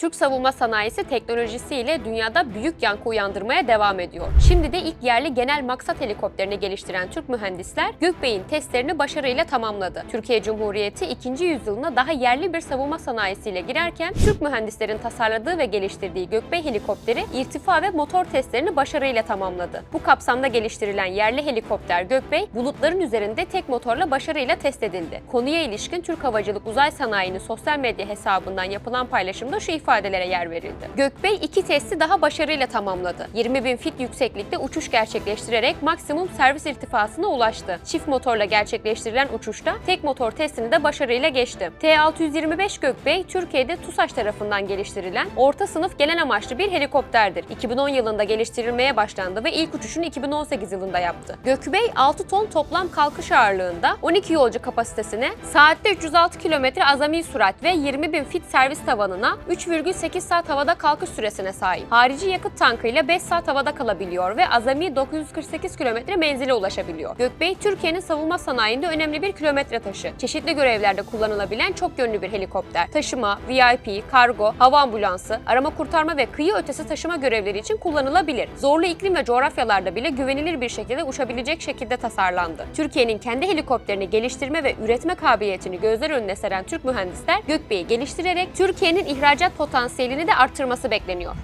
Türk savunma sanayisi teknolojisiyle dünyada büyük yankı uyandırmaya devam ediyor. Şimdi de ilk yerli genel maksat helikopterini geliştiren Türk mühendisler Gökbey'in testlerini başarıyla tamamladı. Türkiye Cumhuriyeti 2. yüzyılına daha yerli bir savunma sanayisiyle girerken Türk mühendislerin tasarladığı ve geliştirdiği Gökbey helikopteri irtifa ve motor testlerini başarıyla tamamladı. Bu kapsamda geliştirilen yerli helikopter Gökbey bulutların üzerinde tek motorla başarıyla test edildi. Konuya ilişkin Türk Havacılık Uzay Sanayi'nin sosyal medya hesabından yapılan paylaşımda şu ifadelere yer verildi. Gökbey iki testi daha başarıyla tamamladı. 20 bin fit yükseklikte uçuş gerçekleştirerek maksimum servis irtifasına ulaştı. Çift motorla gerçekleştirilen uçuşta tek motor testini de başarıyla geçti. T-625 Gökbey, Türkiye'de TUSAŞ tarafından geliştirilen orta sınıf gelen amaçlı bir helikopterdir. 2010 yılında geliştirilmeye başlandı ve ilk uçuşunu 2018 yılında yaptı. Gökbey 6 ton toplam kalkış ağırlığında 12 yolcu kapasitesine saatte 306 km azami sürat ve 20 bin fit servis tavanına 3,8 saat havada kalkış süresine sahip. Harici yakıt tankıyla 5 saat havada kalabiliyor ve azami 948 km menzile ulaşabiliyor. Gökbey, Türkiye'nin savunma sanayinde önemli bir kilometre taşı. Çeşitli görevlerde kullanılabilen çok yönlü bir helikopter. Taşıma, VIP, kargo, hava ambulansı, arama kurtarma ve kıyı ötesi taşıma görevleri için kullanılabilir. Zorlu iklim ve coğrafyalarda bile güvenilir bir şekilde uçabilecek şekilde tasarlandı. Türkiye'nin kendi helikopterini geliştirme ve üretme kabiliyetini gözler önüne seren Türk mühendisler Gökbey'i geliştirerek Türkiye'nin ihracat potansiyelini de arttırması bekleniyor.